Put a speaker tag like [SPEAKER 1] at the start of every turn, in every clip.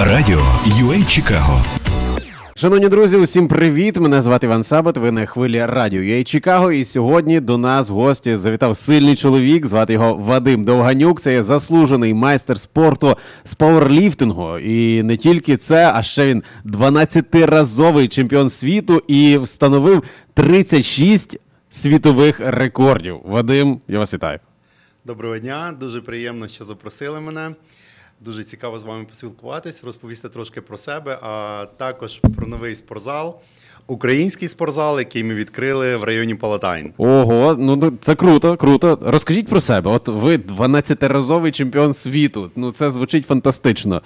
[SPEAKER 1] Радіо UA Чикаго
[SPEAKER 2] Шановні друзі, усім привіт! Мене звати Іван Сабат. Ви на хвилі радіо UA Чикаго. І сьогодні до нас в гості завітав сильний чоловік. Звати його Вадим Довганюк. Це є заслужений майстер спорту з пауерліфтингу. І не тільки це, а ще він 12-разовий чемпіон світу і встановив 36 світових рекордів. Вадим, я вас вітаю.
[SPEAKER 3] Доброго дня, дуже приємно, що запросили мене. Дуже цікаво з вами поспілкуватись, розповісти трошки про себе, а також про новий спортзал, український спортзал, який ми відкрили в районі Палатайн.
[SPEAKER 2] Ого, ну ну, це круто, круто. Розкажіть про себе. От ви 12-разовий чемпіон світу. Ну це звучить фантастично.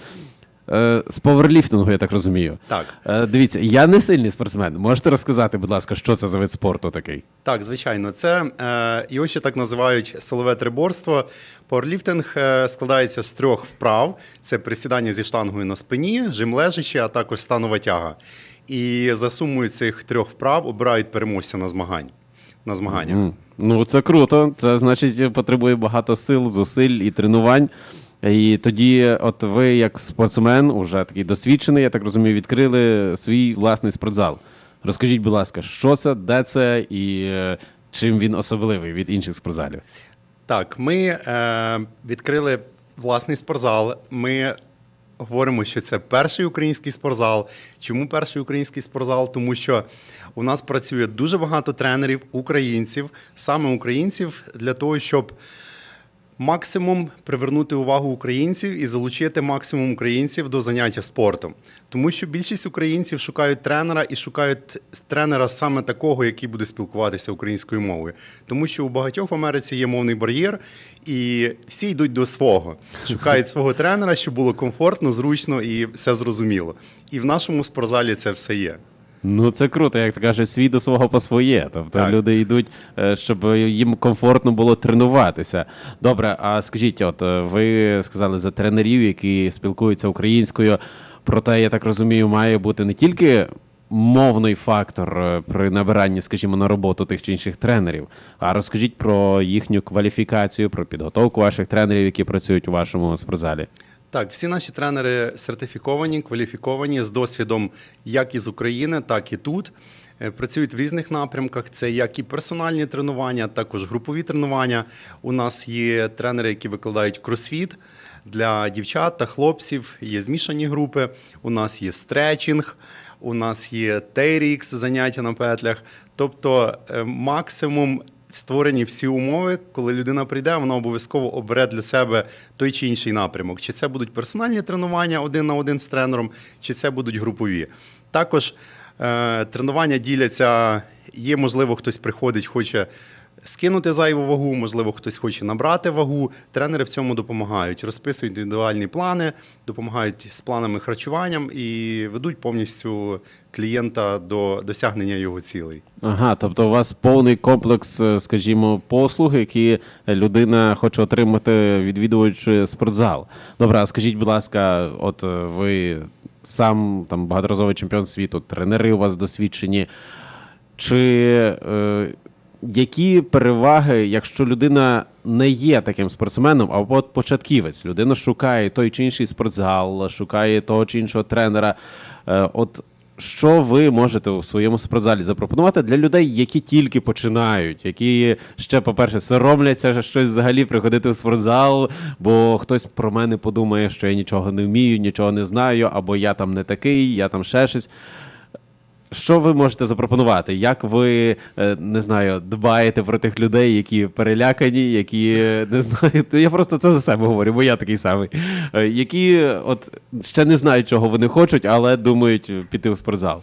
[SPEAKER 2] Е, з поверліфтингу, я так розумію.
[SPEAKER 3] Так.
[SPEAKER 2] Е, дивіться, я не сильний спортсмен. Можете розказати, будь ласка, що це за вид спорту такий?
[SPEAKER 3] Так, звичайно, це е, його ще так називають силове триборство. Пауерліфтинг е, складається з трьох вправ: це присідання зі штангою на спині, жим лежачи, а також станова тяга. І за сумою цих трьох вправ обирають переможця на змагань. На змагання.
[SPEAKER 2] М, Ну, це круто. Це значить потребує багато сил, зусиль і тренувань. І тоді, от ви, як спортсмен, уже такий досвідчений, я так розумію, відкрили свій власний спортзал. Розкажіть, будь ласка, що це, де це і е, чим він особливий від інших спортзалів?
[SPEAKER 3] Так, ми е, відкрили власний спортзал. Ми говоримо, що це перший український спортзал. Чому перший український спортзал? Тому що у нас працює дуже багато тренерів, українців, саме українців, для того, щоб максимум привернути увагу українців і залучити максимум українців до заняття спортом. Тому що більшість українців шукають тренера і шукають тренера саме такого, який буде спілкуватися українською мовою. Тому що у багатьох в Америці є мовний бар'єр, і всі йдуть до свого, шукають свого тренера, щоб було комфортно, зручно і все зрозуміло. І в нашому спортзалі це все є.
[SPEAKER 2] Ну, це круто, як то каже, свій до свого по своє. Тобто
[SPEAKER 3] Так.
[SPEAKER 2] люди йдуть, е, щоб їм комфортно було тренуватися. Добре, а скажіть, от е, ви сказали за тренерів, які спілкуються українською. Проте, я так розумію, має бути не тільки мовний фактор е, при набиранні, скажімо, на роботу тих чи інших тренерів. А розкажіть про їхню кваліфікацію, про підготовку ваших тренерів, які працюють у вашому спортзалі.
[SPEAKER 3] Так, всі наші тренери сертифіковані, кваліфіковані з досвідом як із України, так і тут. Е, Працюють в різних напрямках. Це як і персональні тренування, також групові тренування. У нас є тренери, які викладають кросфіт для дівчат та хлопців. Є змішані групи. У нас є стретчинг, у нас є TRX, заняття на петлях. Тобто е, максимум створені всі умови, коли людина прийде, вона обов'язково обере для себе той чи інший напрямок. Чи це будуть персональні тренування один на один з тренером, чи це будуть групові. Також е, тренування діляться. Є, можливо, хтось приходить, хоче скинути зайву вагу, можливо, хтось хоче набрати вагу. Тренери в цьому допомагають, розписують індивідуальні плани, допомагають з планами харчуванням і ведуть повністю клієнта до досягнення його цілей.
[SPEAKER 2] Ага, тобто у вас повний комплекс, е, скажімо, послуг, які людина хоче отримати, відвідуючи спортзал. Добре, а скажіть, будь ласка, от е, ви сам там багаторазовий чемпіон світу, тренери у вас досвідчені. Чи е, які переваги, якщо людина не є таким спортсменом, а от початківець, людина шукає той чи інший спортзал, шукає того чи іншого тренера. Е, от що ви можете у своєму спортзалі запропонувати для людей, які тільки починають, які ще, по-перше, соромляться щось взагалі приходити в спортзал, бо хтось про мене подумає, що я нічого не вмію, нічого не знаю, або я там не такий, я там ще щось. Що ви можете запропонувати? Як ви е, не знаю, дбаєте про тих людей, які перелякані, які е, не знають. я просто це за себе говорю, бо я такий самий. Е, Які от ще не знають, чого вони хочуть, але думають піти у спортзал.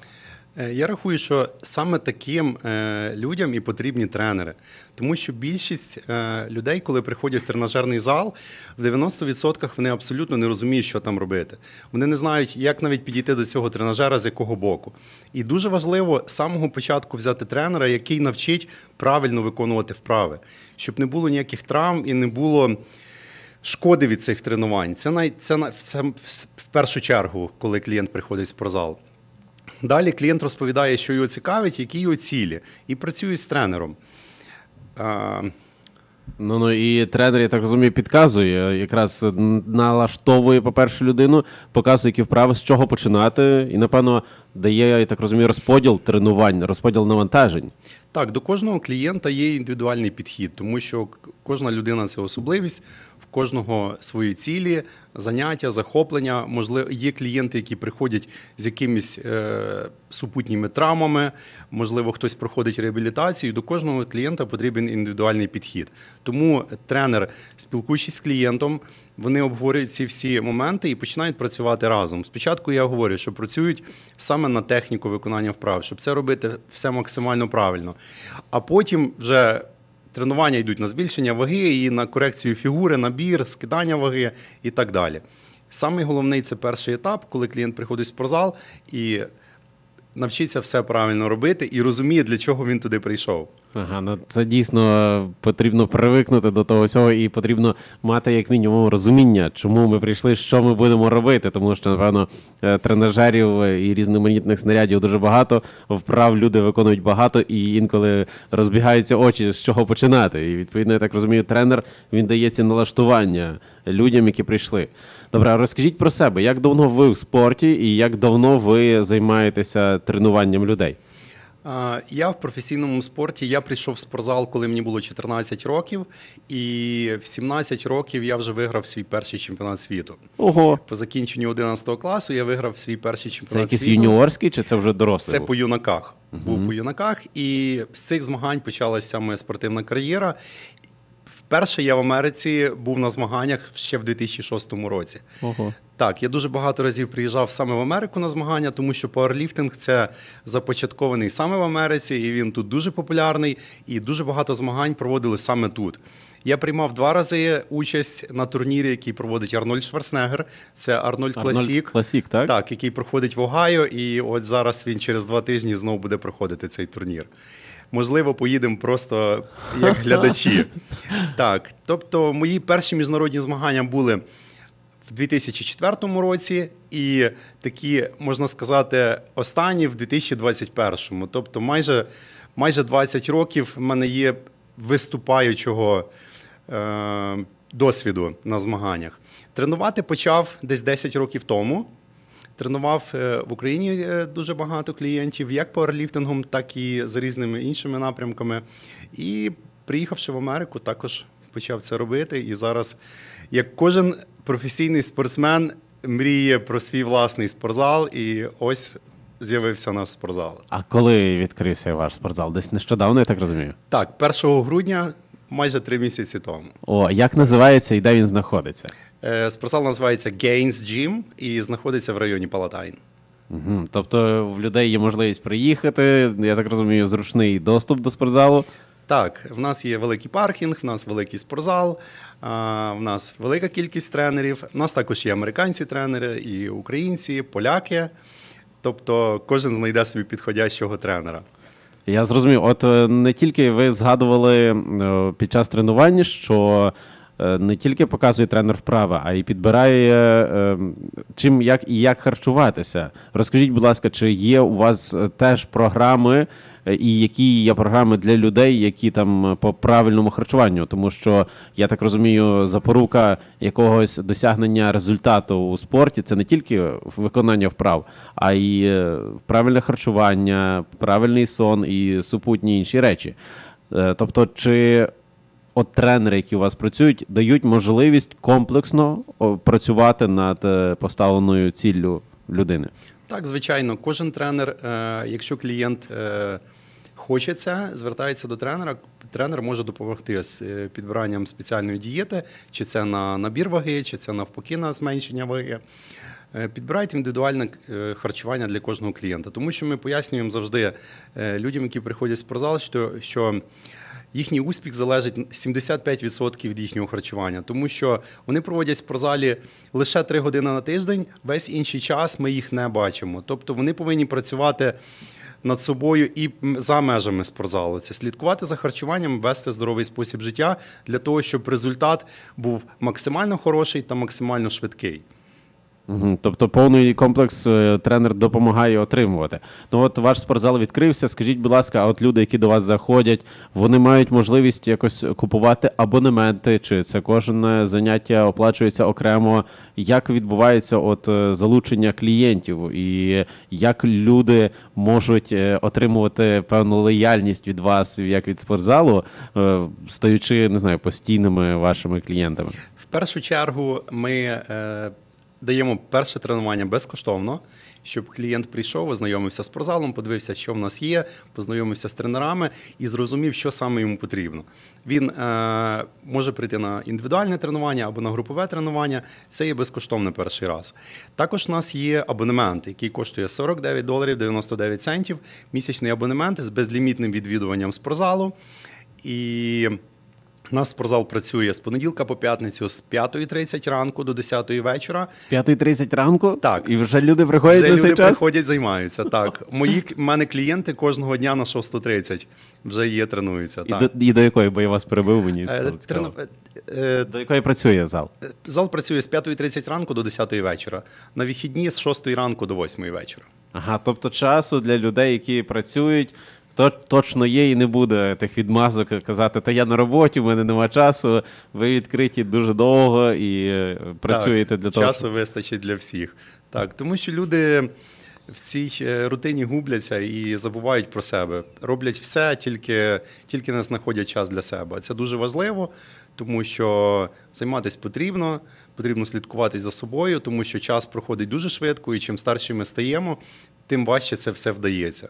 [SPEAKER 3] Е, Я рахую, що саме таким е, людям і потрібні тренери, тому що більшість е, людей, коли приходять в тренажерний зал, в 90% вони абсолютно не розуміють, що там робити. Вони не знають, як навіть підійти до цього тренажера, з якого боку. І дуже важливо з самого початку взяти тренера, який навчить правильно виконувати вправи, щоб не було ніяких травм і не було. Шкоди від цих тренувань. Це, най, це, це в першу чергу, коли клієнт приходить в спортзал. Далі клієнт розповідає, що його цікавить, які його цілі, і працює з тренером. А,
[SPEAKER 2] Ну, ну і тренер, я так розумію, підказує, якраз налаштовує, по-перше, людину, показує, які вправи, з чого починати, і, напевно, дає, я так розумію, розподіл тренувань, розподіл навантажень.
[SPEAKER 3] Так, до кожного клієнта є індивідуальний підхід, тому що кожна людина це особливість, кожного свої цілі, заняття, захоплення. Можливо, є клієнти, які приходять з якимись е, супутніми травмами, можливо, хтось проходить реабілітацію. До кожного клієнта потрібен індивідуальний підхід. Тому тренер, спілкуючись з клієнтом, вони обговорюють ці всі моменти і починають працювати разом. Спочатку я говорю, що працюють саме на техніку виконання вправ, щоб це робити все максимально правильно. А потім вже тренування йдуть на збільшення ваги і на корекцію фігури, набір, скидання ваги і так далі. Самий головний це перший етап, коли клієнт приходить в спортзал і навчиться все правильно робити і розуміє, для чого він туди прийшов.
[SPEAKER 2] Ага, ну це дійсно потрібно привикнути до того всього, і потрібно мати як мінімум розуміння, чому ми прийшли, що ми будемо робити. Тому що, напевно, е, тренажерів е, і різноманітних снарядів дуже багато. Вправ люди виконують багато, і інколи розбігаються очі, з чого починати. І відповідно, я так розумію, тренер він дає ці налаштування людям, які прийшли. Добре, розкажіть про себе, як давно ви в спорті і як давно ви займаєтеся тренуванням людей?
[SPEAKER 3] Я в професійному спорті. Я прийшов в спортзал, коли мені було 14 років, і в 17 років я вже виграв свій перший чемпіонат світу.
[SPEAKER 2] Ого,
[SPEAKER 3] По закінченню 11 класу я виграв свій перший
[SPEAKER 2] це
[SPEAKER 3] чемпіонат
[SPEAKER 2] якийсь
[SPEAKER 3] світу.
[SPEAKER 2] юніорський чи це вже дорослий?
[SPEAKER 3] Це
[SPEAKER 2] був?
[SPEAKER 3] по юнаках. Був по юнаках, і з цих змагань почалася моя спортивна кар'єра. Вперше я в Америці був на змаганнях ще в 2006 році.
[SPEAKER 2] Ого.
[SPEAKER 3] Так, я дуже багато разів приїжджав саме в Америку на змагання, тому що пауерліфтинг це започаткований саме в Америці, і він тут дуже популярний, і дуже багато змагань проводили саме тут. Я приймав два рази участь на турнірі, який проводить Арнольд Шварценеггер. Це Арнольд
[SPEAKER 2] Арнольд
[SPEAKER 3] Класік.
[SPEAKER 2] Класік, так?
[SPEAKER 3] Так, який проходить в Огайо, і от зараз він через два тижні знову буде проходити цей турнір. Можливо, поїдемо просто як глядачі. Так, тобто, мої перші міжнародні змагання були в 2004 році, і такі, можна сказати, останні в 2021. Тобто, майже, майже 20 років в мене є виступаючого е, досвіду на змаганнях. Тренувати почав десь 10 років тому. Тренував е, в Україні е, дуже багато клієнтів, як пауерліфтингом, так і за різними іншими напрямками. І приїхавши в Америку, також почав це робити. І зараз, як кожен професійний спортсмен, мріє про свій власний спортзал, і ось з'явився наш спортзал.
[SPEAKER 2] А коли відкрився ваш спортзал? Десь нещодавно, я так розумію.
[SPEAKER 3] Так, 1 грудня, майже три місяці тому.
[SPEAKER 2] О, як називається і де він знаходиться?
[SPEAKER 3] Е, Спортзал називається Gains Gym і знаходиться в районі Палатайн.
[SPEAKER 2] Угу. Тобто в людей є можливість приїхати, я так розумію, зручний доступ до спортзалу.
[SPEAKER 3] Так, в нас є великий паркінг, в нас великий спортзал, а, в нас велика кількість тренерів. У нас також є американці тренери, і українці, поляки. Тобто кожен знайде собі підходящого тренера.
[SPEAKER 2] Я зрозумів, от е, не тільки ви згадували е, під час тренування, що е, не тільки показує тренер вправи, а й підбирає чим як і як харчуватися. Розкажіть, будь ласка, чи є у вас теж програми, і які є програми для людей, які там е, по правильному харчуванню? Тому що я так розумію, запорука якогось досягнення результату у спорті це не тільки виконання вправ, а й е, правильне харчування, правильний сон і супутні інші речі. Е, Тобто, чи от тренери, які у вас працюють, дають можливість комплексно працювати над е, поставленою ціллю людини?
[SPEAKER 3] Так, звичайно, кожен тренер, е, якщо клієнт хоче це, звертається до тренера. Тренер може допомогти з е, підбиранням спеціальної дієти, чи це на набір ваги, чи це навпаки на зменшення ваги. Е, Підбирають індивідуальне е, харчування для кожного клієнта, тому що ми пояснюємо завжди людям, які приходять в спортзал, що їхній успіх залежить 75% від їхнього харчування, тому що вони проводять в спортзалі лише 3 години на тиждень, весь інший час ми їх не бачимо. Тобто вони повинні працювати над собою і за межами спортзалу. Це слідкувати за харчуванням, вести здоровий спосіб життя для того, щоб результат був максимально хороший та максимально швидкий.
[SPEAKER 2] Тобто повний комплекс е, тренер допомагає отримувати. Ну от ваш спортзал відкрився. Скажіть, будь ласка, а от люди, які до вас заходять, вони мають можливість якось купувати абонементи, чи це кожне заняття оплачується окремо? Як відбувається от е, залучення клієнтів, і як люди можуть е, отримувати певну лояльність від вас, як від спортзалу, стаючи не знаю, постійними вашими клієнтами?
[SPEAKER 3] В першу чергу ми даємо перше тренування безкоштовно, щоб клієнт прийшов, ознайомився з спортзалом, подивився, що в нас є, познайомився з тренерами і зрозумів, що саме йому потрібно. Він е, може прийти на індивідуальне тренування або на групове тренування. Це є безкоштовно перший раз. Також у нас є абонемент, який коштує 49 доларів 99 центів. Місячний абонемент з безлімітним відвідуванням спортзалу. І у нас спортзал працює з понеділка по п'ятницю з 5.30 ранку до 10 вечора.
[SPEAKER 2] 5.30 ранку?
[SPEAKER 3] Так.
[SPEAKER 2] І вже люди приходять
[SPEAKER 3] Де
[SPEAKER 2] на
[SPEAKER 3] люди
[SPEAKER 2] час?
[SPEAKER 3] приходять, займаються. Так, мої в мене клієнти кожного дня на 6.30 вже є, тренуються.
[SPEAKER 2] І
[SPEAKER 3] Так.
[SPEAKER 2] до, і до якої, бо я вас перебив, мені
[SPEAKER 3] Е,
[SPEAKER 2] стало цікаво.
[SPEAKER 3] трену- е,
[SPEAKER 2] До якої працює зал?
[SPEAKER 3] е, Зал працює з 5.30 ранку до 10 вечора. На вихідні з 6 ранку до 8 вечора.
[SPEAKER 2] Ага, тобто часу для людей, які працюють, то точно є і не буде тих відмазок казати, та я на роботі, в мене нема часу. Ви відкриті дуже довго і е, працюєте
[SPEAKER 3] так,
[SPEAKER 2] для того.
[SPEAKER 3] Часу вистачить для всіх. Так, тому що люди в цій е, рутині губляться і забувають про себе. Роблять все, тільки, тільки не знаходять час для себе. Це дуже важливо, тому що займатися потрібно, потрібно слідкувати за собою, тому що час проходить дуже швидко, і чим старші ми стаємо, тим важче це все вдається.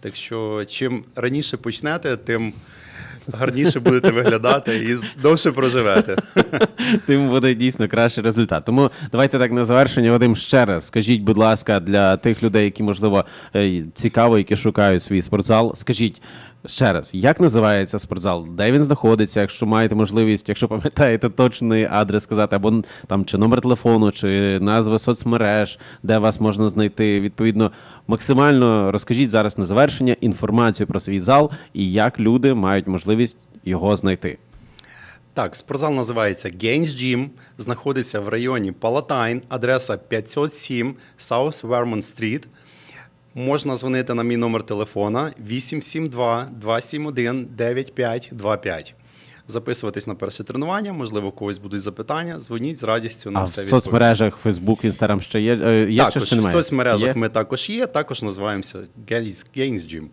[SPEAKER 3] Так що, чим раніше почнете, тим гарніше будете виглядати і довше проживете.
[SPEAKER 2] Тим буде дійсно кращий результат. Тому давайте так на завершення, Вадим, ще раз скажіть, будь ласка, для тих людей, які можливо е, цікаво, які шукають свій спортзал. Скажіть ще раз, як називається спортзал? Де він знаходиться? Якщо маєте можливість, якщо пам'ятаєте точний адрес сказати, або там чи номер телефону, чи назви соцмереж, де вас можна знайти. Відповідно, максимально розкажіть зараз на завершення інформацію про свій зал і як люди мають можливість його знайти.
[SPEAKER 3] Так, спортзал називається Gains Gym, знаходиться в районі Палатайн, адреса 507 South Vermont Street. Можна дзвонити на мій номер телефона 872 271 9525. Записуватись на перше тренування, можливо, у когось будуть запитання. Дзвоніть з радістю на
[SPEAKER 2] А в
[SPEAKER 3] все відповім.
[SPEAKER 2] соцмережах Facebook, Instagram ще є. е, є чи
[SPEAKER 3] Також
[SPEAKER 2] ще
[SPEAKER 3] в соцмережах
[SPEAKER 2] Є?
[SPEAKER 3] ми також є, також називаємося Gains Gains Gym.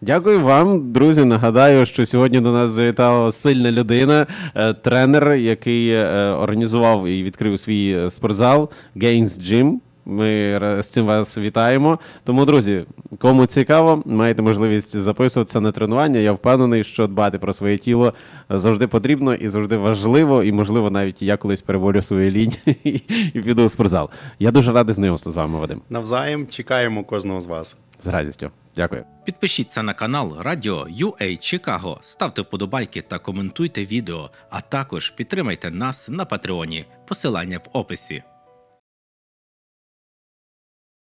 [SPEAKER 2] Дякую вам, друзі. Нагадаю, що сьогодні до нас завітала сильна людина, е, тренер, який е, організував і відкрив свій е, спортзал Gains Gym. Ми з цим вас вітаємо. Тому, друзі, кому цікаво, маєте можливість записуватися на тренування. Я впевнений, що дбати про своє тіло завжди потрібно і завжди важливо. І, можливо, навіть я колись переволю свою лінію і піду в спортзал. Я дуже радий знайомству з вами, Вадим.
[SPEAKER 3] Навзаєм чекаємо кожного з вас.
[SPEAKER 2] З радістю. Дякую.
[SPEAKER 4] Підпишіться на канал Радіо UA Чикаго, ставте вподобайки та коментуйте відео, а також підтримайте нас на Патреоні. Посилання в описі.